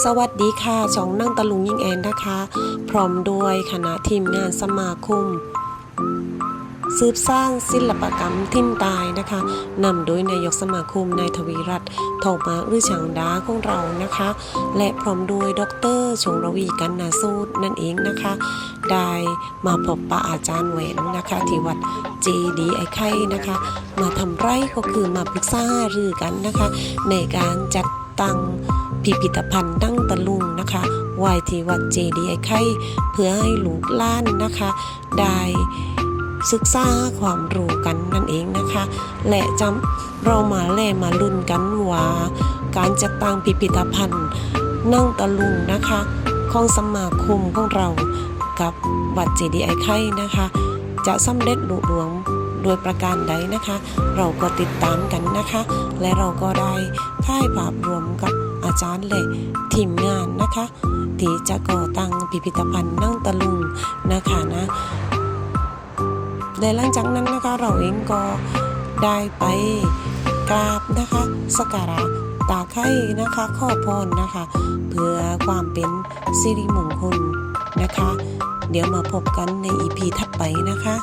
สวัสดีค่ะช่องนั่งตะลุงยิ่งแอนนะคะ พร้อมด้วยคณะทีมงานสมาคม สืบสร้างศิลปกรรมทิมตายนะคะนำโดยนายกสมาคมนายทวีรัตน์ทองมาอื้อฉางดาของเรานะคะ และพร้อมด้วยดรชงรวีกันนาสูตรนั่นเองนะคะ ได้มาพบปะอาจารย์แหวนนะคะที่วัดเจดีไอไข่นะคะ มาทำไร่ก็คือมาปรึกษาหารือกันนะคะ ในการจัดตั้ง พิพิธภัณฑ์ตั้งตะลุงนะคะไวที่วัดเจดีไอไข่เพื่อให้ลูกล้านนะคะ ได้ศึกษาความรู้กันนั่นเองนะคะ และจำเรามาแล่มาลุ้นกันว่าการจัดตั้งพิพิธภัณฑ์นั่งตะลุงนะคะ ของสมาคมของเรากับวัดเจดีไอไข่นะคะ จะสำเร็จลุล่วง โดยประการใดนะคะ เราก็ติดตามกันนะคะ และเราก็ได้ถ่ายภาพรวมกับอาจารย์และทีมงานนะคะที่จะก่อตั้งพิพิธภัณฑ์นั่งตะลุงนะคะนะและหลังจากนั้นนะคะเราเองก็ได้ไปกราบนะคะสการะตาไข่นะคะข้อพรนะคะ เพื่อความเป็นสิริมงคลนะคะ เดี๋ยวมาพบกันในอีพีถัดไปนะคะ